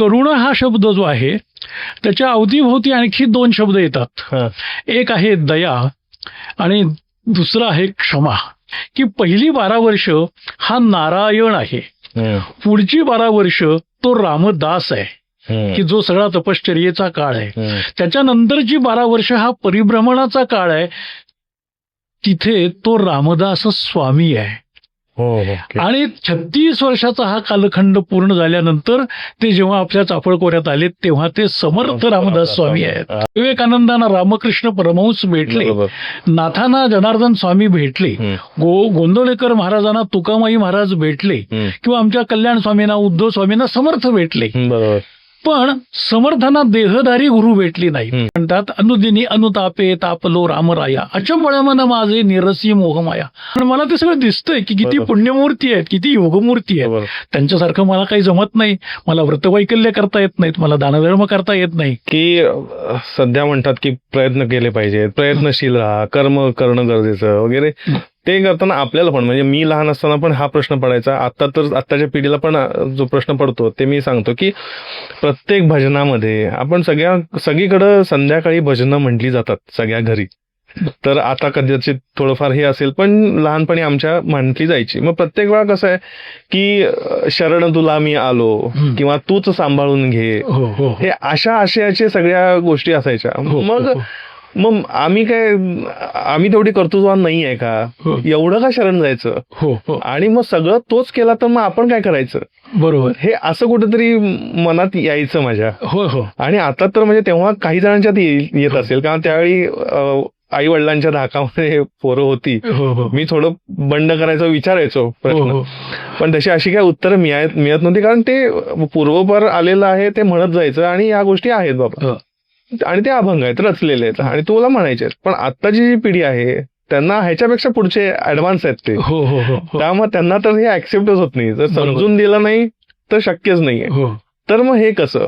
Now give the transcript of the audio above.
करुण हा शब्द जो आहे त्याच्या अवतीभोवती आणखी दोन शब्द येतात. एक आहे दया आणि दुसरा आहे क्षमा की पहिली बारा वर्ष हा नारायण आहे. पुढची बारा वर्ष तो रामदास आहे. की जो सगळा तपश्चर्येचा काळ आहे. त्याच्यानंतरची बारा वर्ष हा परिभ्रमणाचा काळ आहे तिथे तो रामदास स्वामी आहे. आणि छत्तीस वर्षाचा हा कालखंड पूर्ण झाल्यानंतर ते जेव्हा आपल्या चाफळकोऱ्यात आले तेव्हा ते समर्थ रामदास स्वामी आहेत. विवेकानंदांना रामकृष्ण परमहंस भेटले. नाथांना जनार्दन स्वामी भेटले. गो गोंदवलेकर महाराजांना तुकामाई महाराज भेटले. किंवा आमच्या कल्याण स्वामींना उद्धव स्वामींना समर्थ भेटले. पण समर्थांना देहधारी गुरु भेटली नाही. म्हणतात अनुदिनी अनुतापे तापलो रामराया. अचंबळ मन माझे निरसी मोहमाया. पण मला ते सगळं दिसतंय की किती. पुण्यमूर्ती आहेत किती योगमूर्ती आहेत. त्यांच्यासारखं मला काही जमत नाही. मला व्रतवैकल्य करता येत नाहीत. मला दानधर्म करता येत नाही. की सध्या म्हणतात की प्रयत्न केले पाहिजेत. प्रयत्नशील राहा. कर्म करणं गरजेचं वगैरे. ते करताना आपल्याला पण म्हणजे मी लहान असताना पण हा प्रश्न पडायचा. आता तर आत्ताच्या पिढीला पण जो प्रश्न पडतो ते मी सांगतो की प्रत्येक भजनामध्ये आपण सगळ्या सगळीकडं संध्याकाळी भजनं म्हटली जातात सगळ्या घरी. तर आता कदाचित थोडंफार हे असेल पण लहानपणी आमच्या म्हटली जायची. मग प्रत्येक वेळा कसं आहे की शरण तुला मी आलो. किंवा तूच सांभाळून घे. हो हो हो. हे अशा आशयाचे सगळ्या गोष्टी असायच्या. मग मग आम्ही काय आम्ही तेवढी कर्तृत्वान नाही आहे का? हो, एवढं का शरण जायचं? हो हो. आणि मग सगळं तोच केला तर मग आपण काय करायचं? बरोबर. हे असं कुठेतरी मनात यायचं माझ्या. हो हो. आणि आता तर म्हणजे तेव्हा काही जणांच्यात येत असेल. कारण त्यावेळी आई वडिलांच्या धाकामध्ये पोरं होती. मी थोडं बंड करायचं विचारायचो प्रश्न. पण तशी अशी काय उत्तरं मिळत मिळत नव्हती. कारण ते पूर्वपर आलेलं आहे ते म्हणत जायचं. आणि या गोष्टी आहेत बाबा. आणि ते अभंग आहेत रचलेले आहेत. आणि तुला म्हणायचे. पण आत्ताची जी पिढी आहे त्यांना ह्याच्यापेक्षा पुढचे ऍडव्हान्स आहेत ते. हो हो हो त्यामुळे त्यांना तर हे ऍक्सेप्टच होत नाही. जर. समजून दिलं नाही तर शक्यच नाहीये. हो. तर मग हे कसं?